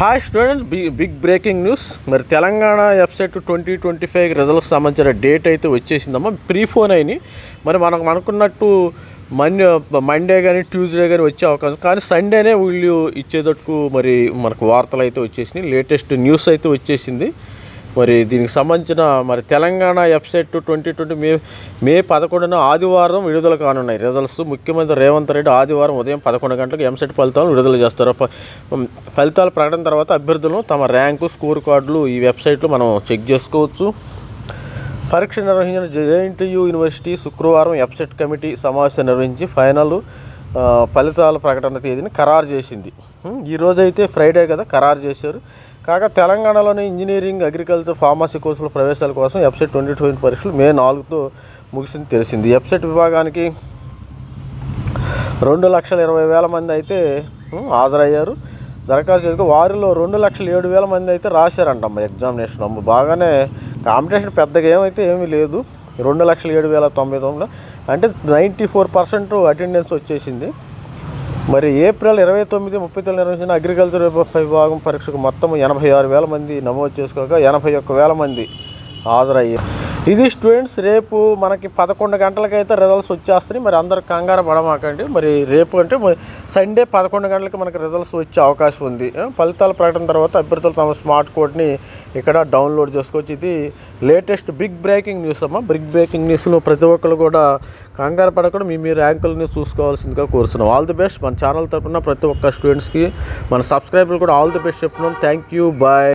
Hi students big big breaking news మరి Telangana website twenty twenty five results సంబంధించిన date అయితే వచ్చేసిందమ్మా. Pre phone అయినాయి మరి మనకు అనుకున్నట్టు మండే మండే కానీ ట్యూస్డే కానీ వచ్చే అవకాశం. కానీ సండేనే వీళ్ళు ఇచ్చేటట్టు మరి మనకు వార్తలు అయితే వచ్చేసినాయి. లేటెస్ట్ న్యూస్ అయితే వచ్చేసింది. మరి దీనికి సంబంధించిన మరి Telangana website twenty twenty May May పదకొండున ఆదివారం విడుదల కానున్నాయి. రిజల్ట్స్ ముఖ్యమంత్రి రేవంత్ రెడ్డి ఆదివారం ఉదయం పదకొండు గంటలకు ఎంసెట్ ఫలితాలను విడుదల చేస్తారు. ఫలితాల ప్రకటన తర్వాత అభ్యర్థులను తమ ర్యాంకు స్కోర్ కార్డులు ఈ వెబ్సైట్లో మనం చెక్ చేసుకోవచ్చు. పరీక్ష నిర్వహించిన జేఎన్టీయూ యూనివర్సిటీ శుక్రవారం వెబ్సైట్ కమిటీ సమావేశం నిర్వహించి ఫైనల్ ఫలితాల ప్రకటన తేదీని ఖరారు చేసింది. ఈరోజు అయితే ఫ్రైడే కదా ఖరారు చేశారు. కాగా తెలంగాణలోని ఇంజనీరింగ్ అగ్రికల్చర్ ఫార్మసీ కోర్సుల ప్రవేశాల కోసం ఎఫ్సెట్ ట్వంటీ ట్వంటీ పరీక్షలు మే నాలుగుతో ముగిసింది తెలిసింది. వెబ్సైట్ విభాగానికి రెండు లక్షల ఇరవై వేల మంది అయితే హాజరయ్యారు. దరఖాస్తు చేసుకు వారిలో రెండు లక్షల ఏడు వేల మంది అయితే రాశారంటమ్మ ఎగ్జామినేషన్ అమ్మ. బాగానే కాంపిటీషన్ పెద్దగా ఏమైతే ఏమీ లేదు. రెండు లక్షల ఏడు వేల తొంభై తొమ్మిది అంటే నైంటీ ఫోర్ పర్సెంట్ అటెండెన్స్ వచ్చేసింది. మరి ఏప్రిల్ ఇరవై తొమ్మిది ముప్పై తొమ్మిది నిర్వహించిన అగ్రికల్చర్ విభాగం పరీక్షకు మొత్తం ఎనభై ఆరు వేల మంది నమోదు చేసుకోగా ఎనభై ఒక్క వేల మంది హాజరయ్యారు. ఇది స్టూడెంట్స్ రేపు మనకి పదకొండు గంటలకైతే రిజల్ట్స్ వచ్చేస్తున్నాయి. మరి అందరు కంగారు పడమాకండి. మరి రేపు అంటే సండే పదకొండు గంటలకి మనకి రిజల్ట్స్ వచ్చే అవకాశం ఉంది. ఫలితాల ప్రకటన తర్వాత అభ్యర్థులు తమ స్మార్ట్ కోడ్ని ఇక్కడ డౌన్లోడ్ చేసుకోవచ్చు. ఇది లేటెస్ట్ బిగ్ బ్రేకింగ్ న్యూస్ అమ్మ. బిగ్ బ్రేకింగ్ న్యూస్లో ప్రతి ఒక్కరు కూడా కంగారు పడకుండా మీ మీ ర్యాంకులని చూసుకోవాల్సిందిగా కోరుతున్నాం. ఆల్ ది బెస్ట్ మన ఛానల్ తరఫున ప్రతి ఒక్క స్టూడెంట్స్కి మన సబ్స్క్రైబర్లు కూడా ఆల్ ది బెస్ట్ చెప్తున్నాం. Thank you bye